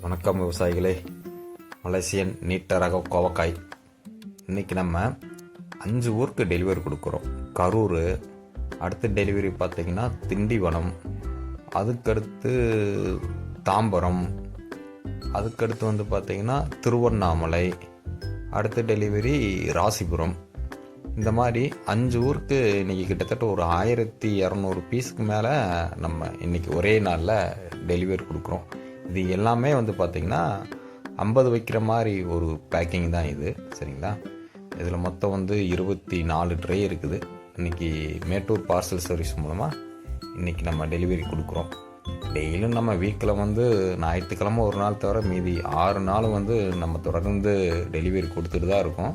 வணக்கம் விவசாயிகளே. மலேசியன் நீட்ட ரக கோவக்காய். இன்றைக்கி நம்ம அஞ்சு ஊருக்கு டெலிவரி கொடுக்குறோம். கரூர் அடுத்த டெலிவரி பார்த்திங்கன்னா திண்டிவனம் அதுக்கடுத்து தாம்பரம் அதுக்கடுத்து வந்து பார்த்தீங்கன்னா திருவண்ணாமலை அடுத்த டெலிவரி ராசிபுரம். இந்த மாதிரி அஞ்சு ஊருக்கு இன்றைக்கி கிட்டத்தட்ட ஒரு ஆயிரத்தி இரநூறு பீஸுக்கு மேலே நம்ம இன்றைக்கி ஒரே நாளில் டெலிவரி கொடுக்குறோம். இது எல்லாமே வந்து பார்த்திங்கன்னா ஐம்பது வைக்கிற மாதிரி ஒரு பேக்கிங் தான் இது சரிங்களா? இதில் மொத்தம் வந்து இருபத்தி நாலு ட்ரே இருக்குது. இன்னைக்கு மேட்டூர் பார்சல் சர்வீஸ் மூலமாக இன்றைக்கி நம்ம டெலிவரி கொடுக்குறோம். டெய்லியும் நம்ம வீக்கில் வந்து ஞாயிற்றுக்கிழமை ஒரு நாள் தவிர மீதி ஆறு நாள் வந்து நம்ம தொடர்ந்து டெலிவரி கொடுத்துட்டு தான் இருக்கோம்.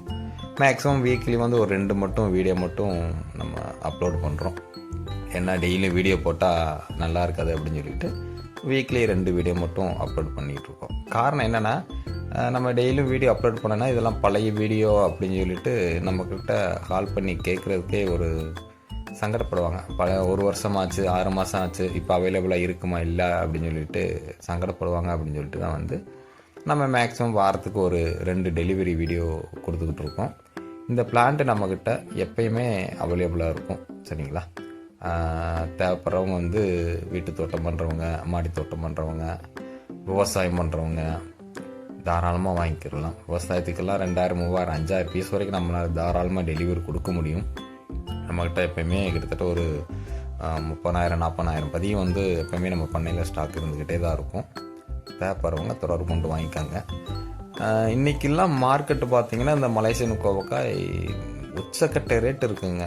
மேக்ஸிமம் வீக்லி வந்து ஒரு ரெண்டு மட்டும் வீடியோ மட்டும் நம்ம அப்லோட் பண்ணுறோம் ஏன்னா டெய்லியும் வீடியோ போட்டால் நல்லா இருக்காது அப்படின்னு சொல்லிட்டு வீக்லி ரெண்டு வீடியோ மட்டும் அப்லோட் பண்ணிகிட்டு இருக்கோம் காரணம் என்னென்னா நம்ம டெய்லியும் வீடியோ அப்லோட் பண்ணோன்னா இதெல்லாம் பழைய வீடியோ அப்படின்னு சொல்லிட்டு நம்மக்கிட்ட கால் பண்ணி கேட்குறதுக்கே ஒரு சங்கடப்படுவாங்க. பல ஒரு வருஷமாச்சு ஆறு மாதம் ஆச்சு இப்போ அவைலபிளாக இருக்குமா இல்லை அப்படின்னு சொல்லிட்டு சங்கடப்படுவாங்க அப்படின்னு சொல்லிட்டு தான் வந்து நம்ம மேக்ஸிமம் வாரத்துக்கு ஒரு ரெண்டு டெலிவரி வீடியோ கொடுத்துக்கிட்டு இருக்கோம் இந்த பிளான்ட்டு நம்மக்கிட்ட எப்பயுமே அவைலபிளாக இருக்கும். சரிங்களா? தேவைப்படுறவங்க வந்து வீட்டு தோட்டம் பண்ணுறவங்க மாடி தோட்டம் பண்ணுறவங்க விவசாயம் பண்ணுறவங்க தாராளமாக வாங்கிக்கிடலாம். விவசாயத்துக்கெல்லாம் ரெண்டாயிரம் மூவாயிரம் அஞ்சாயிரம் பீஸ் வரைக்கும் நம்மளால் தாராளமாக டெலிவரி கொடுக்க முடியும். நம்மக்கிட்ட எப்பயுமே கிட்டத்தட்ட ஒரு முப்பதாயிரம் நாற்பதாயிரம் பதியும் வந்து எப்போயுமே நம்ம பண்ணையில் ஸ்டாக் இருந்துக்கிட்டே தான் இருக்கும். தேவைப்படுறவங்க தொடர்பு கொண்டு வாங்கிக்காங்க. இன்றைக்கெல்லாம் மார்க்கெட்டு பார்த்திங்கன்னா இந்த மலேசியன் கோவக்காய் உச்சக்கட்ட ரேட் இருக்குங்க.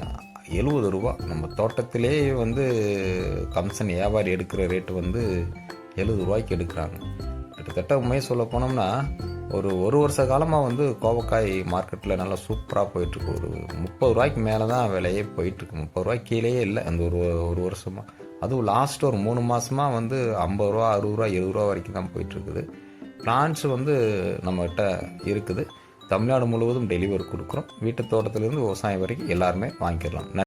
எழுபது ரூபா. நம்ம தோட்டத்திலே வந்து கம்சன் வியாபாரி எடுக்கிற ரேட்டு வந்து எழுபது ரூபாய்க்கு எடுக்கிறாங்க. கிட்டத்தட்ட உண்மையை சொல்ல போனோம்னா ஒரு ஒரு வருஷ காலமாக வந்து கோவக்காய் மார்க்கெட்டில் நல்லா சூப்பராக போயிட்டுருக்கு. ஒரு முப்பது ரூபாய்க்கு மேலே தான் விலையே போயிட்டுருக்கு. முப்பது ரூபாய்க்கு கீழேயே இல்லை அந்த ஒரு ஒரு வருஷமாக அதுவும் லாஸ்ட் ஒரு மூணு மாதமாக வந்து ஐம்பது ரூபா அறுபது ரூபா எழுபது ரூபா வரைக்கும் தான் போயிட்டுருக்குது. பிளான்ஸ் வந்து நம்மகிட்ட இருக்குது. தமிழ்நாடு முழுவதும் டெலிவரி கொடுக்குறோம். வீட்டு தோட்டத்திலிருந்து விவசாயம் வரைக்கும் எல்லாருமே வாங்கிக்கலாம்